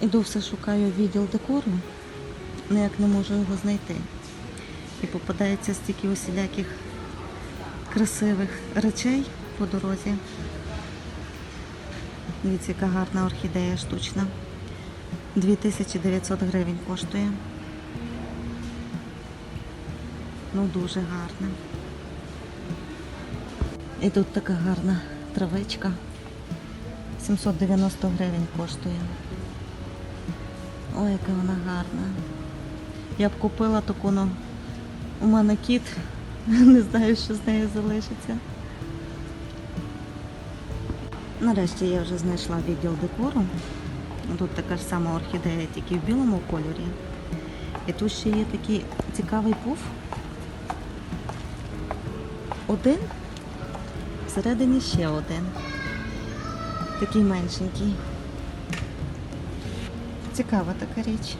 Іду все шукаю відділ декору, ніяк не можу його знайти. І попадається стільки усіляких красивих речей по дорозі. Дивіться, яка гарна орхідея штучна. 2900 гривень коштує. Ну, дуже гарна. І тут така гарна травичка. 790 гривень коштує. Ой, яка вона гарна. Я б купила таку, ну, у мене кіт. Не знаю, що з нею залишиться. Нарешті я вже знайшла відділ декору. Тут така ж сама орхідея, тільки в білому кольорі. І тут ще є такий цікавий пуф. Один, всередині ще один. Такий меншенький. Цікава така річ.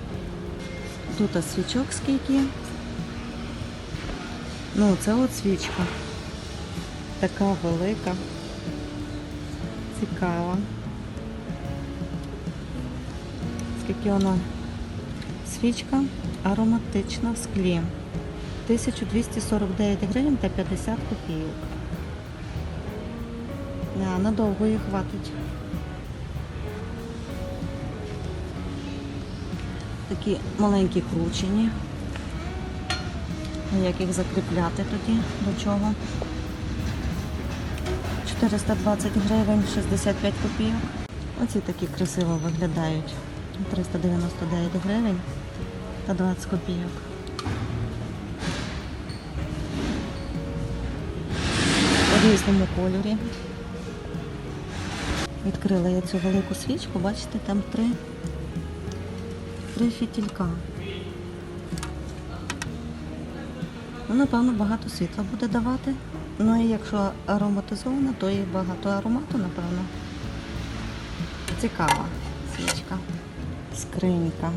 Тут свічок скільки. Ну, це от свічка. Така велика. Цікава. Скільки вона свічка ароматична в склі. 1249 гривень та 50 копійок. Надовго їх хватить. Такі маленькі кручені. Як їх закріпляти тоді? До чого? 420 гривень, 65 копійок. Оці такі красиво виглядають. 399 гривень та 20 копійок. У різному кольорі. Відкрила я цю велику свічку, бачите, там три, три фітілька. Ну, напевно, багато світла буде давати. Ну і якщо ароматизована, то і багато аромату, напевно. Цікава свічка. Скринька.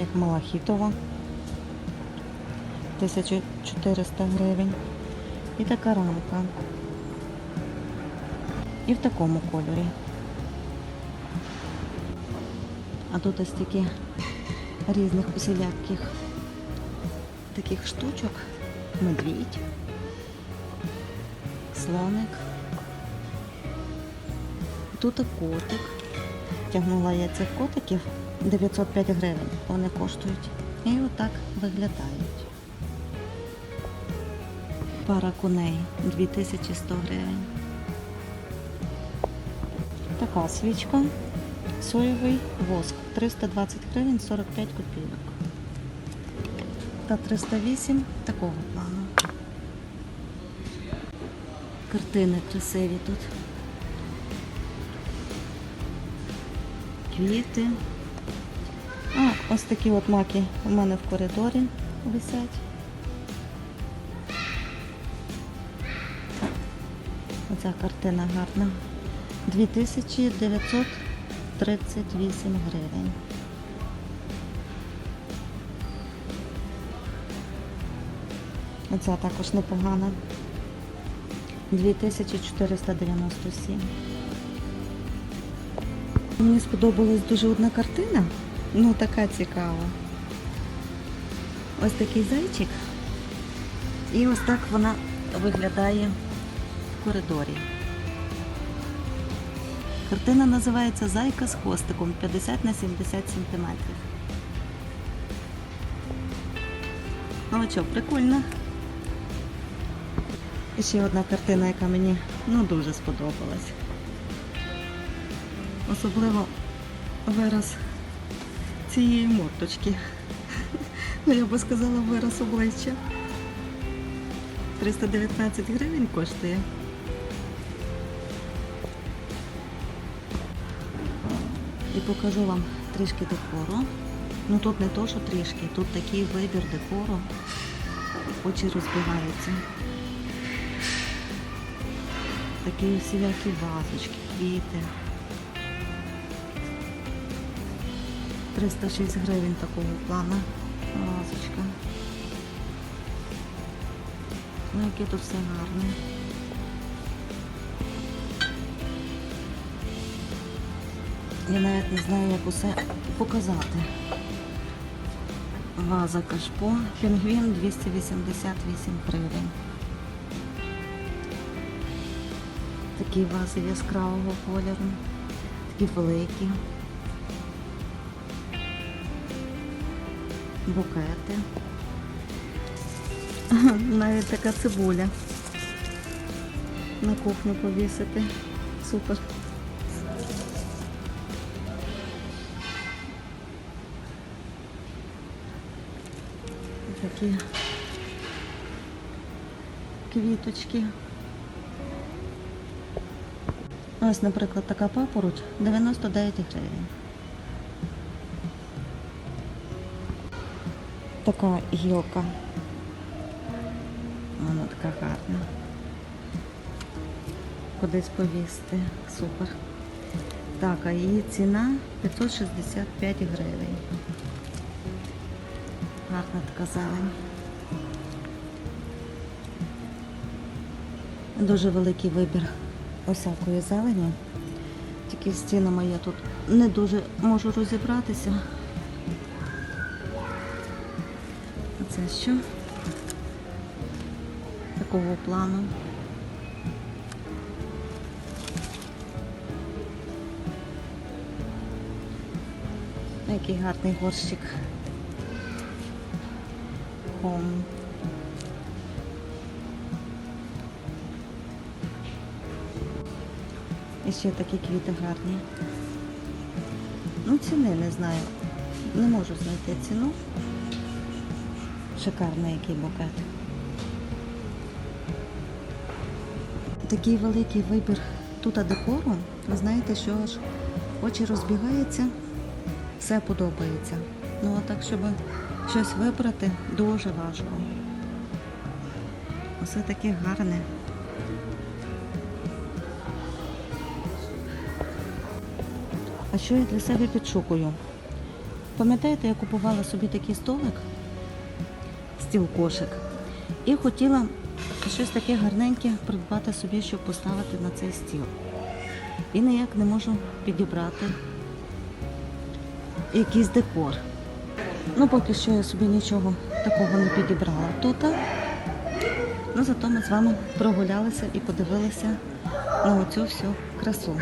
Як малахітова. 1400 гривень. І така рамка. І в такому кольорі. А тут ось такі різних усіляких таких штучок. Медвідь, слоник. Тут котик. Тягнула я цих котиків 905 гривень. Вони коштують. І отак виглядають. Пара коней 2100 гривень. Така свічка. Соєвий воск 320 гривень 45 копійок. Та 308 такого плану. Картини красиві тут. Квіти. А, ось такі от маки у мене в коридорі висять. Оця картина гарна. 2938 гривень. Оця також непогана. 2497. Мені сподобалась дуже одна картина. Ну, така цікава. Ось такий зайчик. І ось так вона виглядає в коридорі. Картина називається Зайка з хвостиком 50 на 70 сантиметрів. Ну що, прикольно. І ще одна картина, яка мені ну, дуже сподобалась. Особливо вираз цієї мордочки. Ну, я би сказала, вираз обличчя. 319 гривень коштує. І покажу вам трішки декору. Ну тут не то, що трішки, тут такий вибір декору. Очі розбігаються. Такі всілякі вазочки, квіти. 306 гривень такого плану вазочка. Ну, яке тут все гарне. Я навіть не знаю, як усе показати. Ваза кашпо, пінгвін 288 гривень. Такі вази яскравого кольору, такі великі. Букети. Навіть така цибуля. На кухню повісити. Супер. Такі квіточки. Ось, наприклад, така папороть 99 гривень. Така гілка. Вона така гарна. Кудись повісти. Супер. Так, а її ціна 565 гривень. Гарна така зелень. Дуже великий вибір усякої зелені. Тільки з цінами я тут не дуже можу розібратися. Це що? Такого плану. Який гарний горщик. Home. І ще такі квіти гарні. Ну, ціни не знаю. Не можу знайти ціну. Шикарний який букет. Такий великий вибір тут декору. Ви знаєте, що аж очі розбігаються, все подобається. Ну а так, щоб щось вибрати, дуже важко. Усе таке гарне. А що я для себе підшукую? Пам'ятаєте, я купувала собі такий столик, стіл кошик, і хотіла щось таке гарненьке придбати собі, щоб поставити на цей стіл. І ніяк не можу підібрати якийсь декор. Ну, поки що я собі нічого такого не підібрала тут. Ну, зато ми з вами прогулялися і подивилися на оцю всю красу.